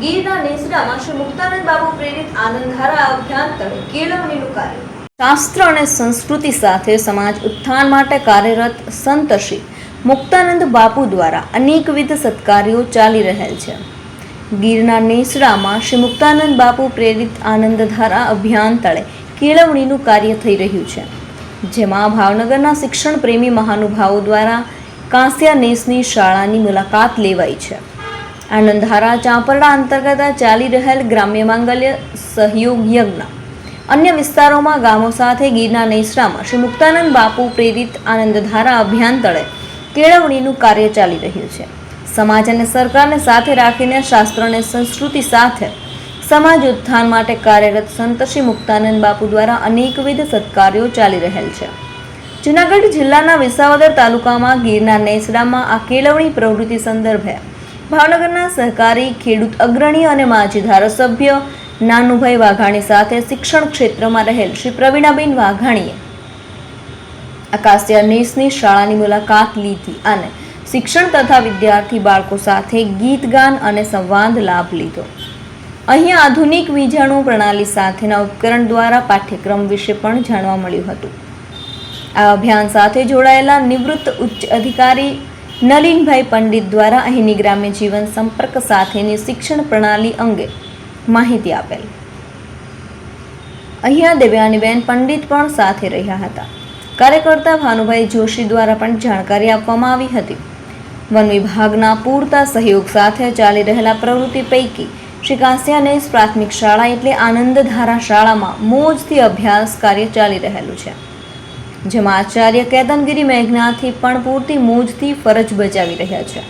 ગીરના નેસડામાં શ્રી મુક્તાનંદ શાસ્ત્ર અને સંસ્કૃતિ સાથે સમાજ ઉત્થાન માટે કાર્યરત સંત મુક્તાનંદ બાપુ દ્વારા અનેકવિધ સત્કાર્યો ચાલી રહેલ છે. ગીરના નેસડામાં શ્રી મુક્તાનંદ બાપુ પ્રેરિત આનંદધારા અભિયાન તળે કેળવણીનું કાર્ય થઈ રહ્યું છે. જેમાં ભાવનગરના શિક્ષણ પ્રેમી મહાનુભાવો દ્વારા કાંસ્યા નેસની શાળાની મુલાકાત લેવાઈ છે. આનંદધારા ચાંપરડા અંતર્ગત ચાલી રહેલ ગ્રામ્ય માંગલ્ય સહયોગ યજ્ઞ. અન્ય વિસ્તારોમાં ગામો સાથે ગીરના નેસરામાં શ્રી મુક્તાનંદ બાપુ પ્રેરિત આનંદધારા અભિયાન તળે કેળવણીનું કાર્ય ચાલી રહ્યું છે. સમાજ અને સરકારને સાથે રાખીને શાસ્ત્ર અને સંસ્કૃતિ સાથે સમાજ ઉત્થાન માટે કાર્યરત સંત શ્રી મુક્તાનંદ બાપુ દ્વારા અનેકવિધ સત્કાર્યો ચાલી રહેલ છે. જૂનાગઢ જિલ્લાના વિસાવદર તાલુકામાં ગીરના નેસડામાં આ કેળવણી પ્રવૃત્તિ સંદર્ભે ભાવનગરના સહકારી ખેડૂત અગ્રણી અને માજી ધારાસભ્ય નાનુભાઈ વાઘાણી સાથે શિક્ષણ ક્ષેત્રમાં રહેલ શ્રી પ્રવીણાબેન વાઘાણીએ આકાશિયા નેસની શાળાની મુલાકાત લીધી અને શિક્ષણ તથા વિદ્યાર્થી બાળકો સાથે ગીત ગાન અને સંવાદ લાભ લીધો. અહીંયા આધુનિક વીજાણુ પ્રણાલી સાથેના ઉપકરણ દ્વારા પાઠ્યક્રમ વિશે પણ જાણવા મળ્યું હતું. આ અભિયાન સાથે જોડાયેલા નિવૃત્ત ઉચ્ચ અધિકારી નલિનભાઈ પંડિત દ્વારા અહીંની ગ્રામ્ય જીવન સંપર્ક સાથેની શિક્ષણ પ્રણાલી અંગે માહિતી આપેલ. અહીંયા દેવયાનીબેન પંડિત પણ સાથે રહ્યા હતા. કાર્યકર્તા ભાનુભાઈ જોશી દ્વારા પણ જાણકારી આપવામાં આવી હતી. વન વિભાગના પૂરતા સહયોગ સાથે ચાલી રહેલા પ્રવૃત્તિ પૈકી શ્રી કાંસ્યાનેસ પ્રાથમિક શાળા એટલે આનંદધારા શાળામાં મોજથી અભ્યાસ કાર્ય ચાલી રહેલું છે. જેમાં આચાર્ય કેતનગીરી મેઘનાથી પણ પૂરતી મોજથી ફરજ બજાવી રહ્યા છે.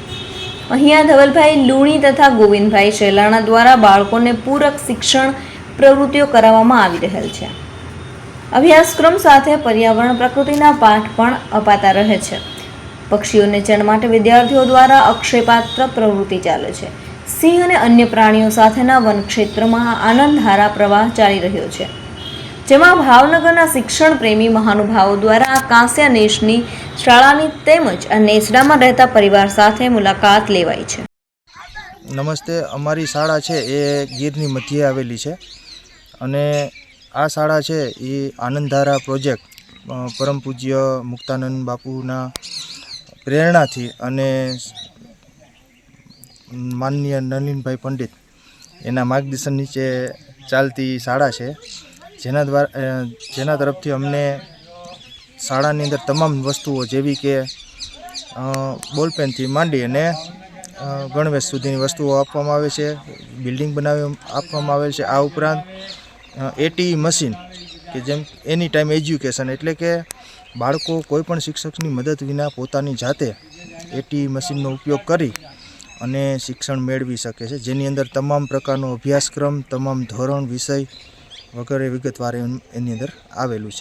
અહીંયા ધવલભાઈ લુણી તથા ગોવિંદભાઈ શેલાણા દ્વારા બાળકોને પૂરક શિક્ષણ પ્રવૃત્તિઓ કરાવવામાં આવી રહેલ છે. અભ્યાસક્રમ સાથે પર્યાવરણ પ્રકૃતિના પાઠ પણ અપાતા રહે છે. પક્ષીઓને ચણ માટે વિદ્યાર્થીઓ દ્વારા અક્ષયપાત્ર પ્રવૃત્તિ ચાલે છે. સિંહ અને અન્ય પ્રાણીઓ સાથેના વન ક્ષેત્રમાં આનંદધારા પ્રવાહ ચાલી રહ્યો છે. જેમાં ભાવનગરના શિક્ષણ પ્રેમી મહાનુભાવો દ્વારા કાંસ્યા નેશની શાળાની તેમજ આ નેસડામાં રહેતા પરિવાર સાથે મુલાકાત લેવાઈ છે. નમસ્તે, અમારી શાળા છે એ ગીરની મધ્યે આવેલી છે અને આ શાળા છે એ આનંદધારા પ્રોજેક્ટ પરમ પૂજ્ય મુક્તાનંદ બાપુના પ્રેરણાથી અને માનનીય નલિનભાઈ પંડિત એના માર્ગદર્શન નીચે ચાલતી શાળા છે. જેના દ્વારા જેના તરફથી અમને શાળાની અંદર તમામ વસ્તુઓ જેવી કે બોલપેનથી માંડી અને ગણવેશ સુધીની વસ્તુઓ આપવામાં આવે છે, બિલ્ડિંગ બનાવી આપવામાં આવે છે. આ ઉપરાંત એટી મશીન કે જેમ એની ટાઈમ એજ્યુકેશન એટલે કે બાળકો કોઈપણ શિક્ષકની મદદ વિના પોતાની જાતે એટી મશીનનો ઉપયોગ કરી અને શિક્ષણ મેળવી શકે છે. જેની અંદર તમામ પ્રકારનો અભ્યાસક્રમ, તમામ ધોરણ, વિષય વગેરે વિગતવાર એની અંદર આવેલું છે.